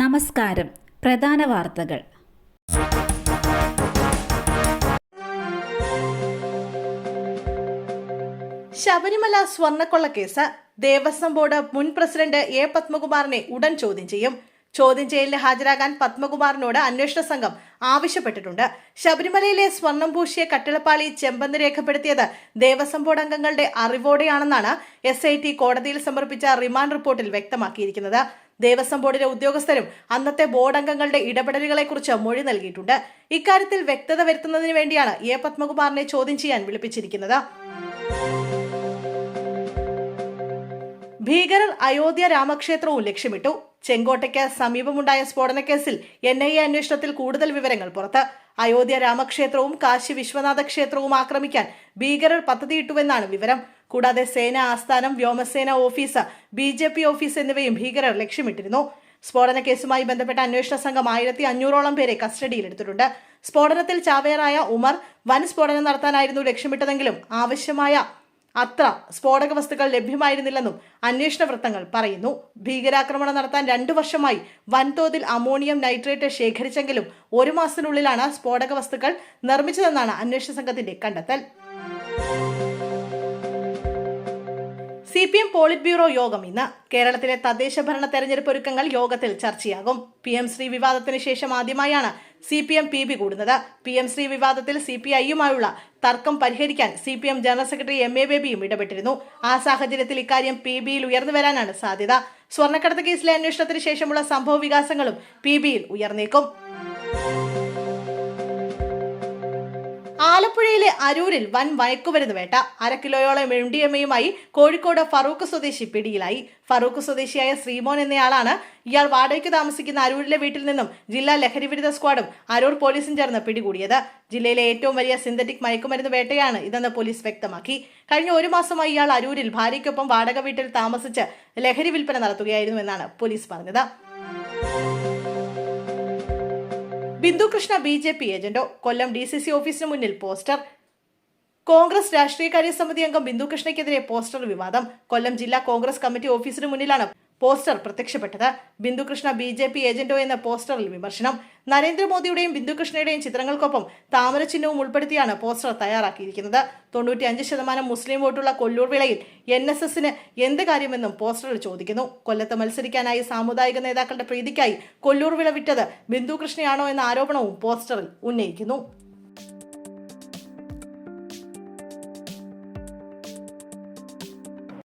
നമസ്കാരം. പ്രധാന വാർത്തകൾ. ശബരിമല സ്വർണക്കൊള്ള കേസ്. ദേവസ്വം ബോർഡ് മുൻ പ്രസിഡന്റ് എ പത്മകുമാറിനെ ഉടൻ ചോദ്യം ചെയ്യും. ചോദ്യം ചെയ്യലിന് ഹാജരാകാൻ പത്മകുമാറിനോട് അന്വേഷണ സംഘം ആവശ്യപ്പെട്ടിട്ടുണ്ട്. ശബരിമലയിലെ സ്വർണം പൂശിയ കട്ടിളപ്പാളി ചെമ്പന്ന് രേഖപ്പെടുത്തിയത് ദേവസ്വം ബോർഡ് അംഗങ്ങളുടെ അറിവോടെയാണെന്നാണ് എസ് കോടതിയിൽ സമർപ്പിച്ച റിമാൻഡ് റിപ്പോർട്ടിൽ വ്യക്തമാക്കിയിരിക്കുന്നത്. ദേവസ്വം ബോർഡിലെ ഉദ്യോഗസ്ഥരും അന്നത്തെ ബോർഡ് അംഗങ്ങളുടെ ഇടപെടലുകളെക്കുറിച്ച് മൊഴി നൽകിയിട്ടുണ്ട്. ഇക്കാര്യത്തിൽ വ്യക്തത വരുത്തുന്നതിന് വേണ്ടിയാണ് എ പത്മകുമാറിനെ ചോദ്യം ചെയ്യാൻ വിളിപ്പിച്ചിരിക്കുന്നത്. ഭീകരർ അയോധ്യ രാമക്ഷേത്രവും ലക്ഷ്യമിട്ടു. ചെങ്കോട്ടയ്ക്ക് സമീപമുണ്ടായ സ്ഫോടനക്കേസിൽ എൻ ഐ എ അന്വേഷണത്തിൽ കൂടുതൽ വിവരങ്ങൾ പുറത്ത്. അയോധ്യ രാമക്ഷേത്രവും കാശി വിശ്വനാഥ ക്ഷേത്രവും ആക്രമിക്കാൻ ഭീകരർ പദ്ധതിയിട്ടുവെന്നാണ് വിവരം. കൂടാതെ സേന ആസ്ഥാനം വ്യോമസേന office B J P office എന്നിവയും ഭീകരർ ലക്ഷ്യമിട്ടിരുന്നു. സ്ഫോടന കേസുമായി ബന്ധപ്പെട്ട അന്വേഷണ സംഘം ആയിരത്തി അഞ്ഞൂറോളം പേരെ കസ്റ്റഡിയിലെടുത്തിട്ടുണ്ട് സ്ഫോടനത്തിൽ ചാവേറായ ഉമർ വൻ സ്ഫോടനം നടത്താനായിരുന്നു ലക്ഷ്യമിട്ടതെങ്കിലും ആവശ്യമായ അത്ര സ്ഫോടക വസ്തുക്കൾ ലഭ്യമായിരുന്നില്ലെന്നും അന്വേഷണ വൃത്തങ്ങൾ പറയുന്നു. ഭീകരാക്രമണം നടത്താൻ രണ്ടു വർഷമായി വൻതോതിൽ അമോണിയം നൈട്രേറ്റ് ശേഖരിച്ചെങ്കിലും ഒരു മാസത്തിനുള്ളിലാണ് സ്ഫോടക വസ്തുക്കൾ നിർമ്മിച്ചതെന്നാണ് അന്വേഷണ സംഘത്തിന്റെ കണ്ടെത്തൽ. C P M polit bureau യോഗം ഇന്ന് കേരളത്തിലെ തദ്ദേശ ഭരണ തെരഞ്ഞെടുപ്പ് ഒരുക്കങ്ങൾ യോഗത്തിൽ ചർച്ചയാകും. പി എം ശ്രീ വിവാദത്തിന് ശേഷം ആദ്യമായാണ് C P M P B കൂടുന്നത്. പി എം ശ്രീ വിവാദത്തിൽ സി പി ഐയുമായുള്ള തർക്കം പരിഹരിക്കാൻ C P M general secretary M A ബേബിയും ഇടപെട്ടിരുന്നു. ആ സാഹചര്യത്തിൽ ഇക്കാര്യം പി ബിയിൽ ഉയർന്നു വരാനാണ് സാധ്യത. സ്വർണക്കടത്ത് കേസിലെ അന്വേഷണത്തിന് ശേഷമുള്ള സംഭവ വികാസങ്ങളും പി ബിയിൽ ഉയർന്നേക്കും. ആലപ്പുഴയിലെ അരൂരിൽ വൻ മയക്കുമരുന്ന് വേട്ട. അര കിലോയോളം എം ഡി എമ്മയുമായി കോഴിക്കോട് ഫറൂഖ് സ്വദേശി പിടിയിലായി. ഫറൂഖ് സ്വദേശിയായ ശ്രീമോൻ എന്നയാളാണ് ഇയാൾ വാടകയ്ക്ക് താമസിക്കുന്ന അരൂരിലെ വീട്ടിൽ നിന്നും ജില്ലാ ലഹരിവിരുദ്ധ സ്ക്വാഡും അരൂർ പോലീസും ചേർന്ന് പിടികൂടിയത്. ജില്ലയിലെ ഏറ്റവും വലിയ സിന്തറ്റിക് മയക്കുമരുന്ന് വേട്ടയാണ് ഇതെന്ന് പോലീസ് വ്യക്തമാക്കി. കഴിഞ്ഞ ഒരു മാസമായി ഇയാൾ അരൂരിൽ ഭാര്യയ്ക്കൊപ്പം വാടക വീട്ടിൽ താമസിച്ച് ലഹരി വിൽപ്പന നടത്തുകയായിരുന്നു എന്നാണ് പോലീസ് പറഞ്ഞത്. Bindu Krishna B J P ഏജന്റോ. Kollam D C C ഓഫീസിന് മുന്നിൽ പോസ്റ്റർ. കോൺഗ്രസ് രാഷ്ട്രീയകാര്യ സമിതി അംഗം ബിന്ദു കൃഷ്ണയ്ക്കെതിരെ പോസ്റ്റർ വിവാദം. കൊല്ലം ജില്ലാ കോൺഗ്രസ് കമ്മിറ്റി ഓഫീസിന് മുന്നിലാണ് പോസ്റ്റർ പ്രത്യക്ഷപ്പെട്ടത്. ബിന്ദുകൃഷ്ണ ബി ജെ പി ഏജന്റോ എന്ന പോസ്റ്ററിൽ വിമർശനം. നരേന്ദ്രമോദിയുടെയും ബിന്ദുകൃഷ്ണയുടെയും ചിത്രങ്ങൾക്കൊപ്പം താമര ചിഹ്നവും ഉൾപ്പെടുത്തിയാണ് പോസ്റ്റർ തയ്യാറാക്കിയിരിക്കുന്നത്. തൊണ്ണൂറ്റി അഞ്ച് ശതമാനം മുസ്ലിം വോട്ടുള്ള കൊല്ലൂർ വിളയിൽ എൻ എസ് എസിന് എന്ത് കാര്യമെന്നും പോസ്റ്ററിൽ ചോദിക്കുന്നു. കൊല്ലത്ത് മത്സരിക്കാനായി സാമുദായിക നേതാക്കളുടെ പ്രീതിക്കായി കൊല്ലൂർ വിള വിറ്റത് ബിന്ദുകൃഷ്ണയാണോ എന്ന ആരോപണവും പോസ്റ്ററിൽ ഉന്നയിക്കുന്നു.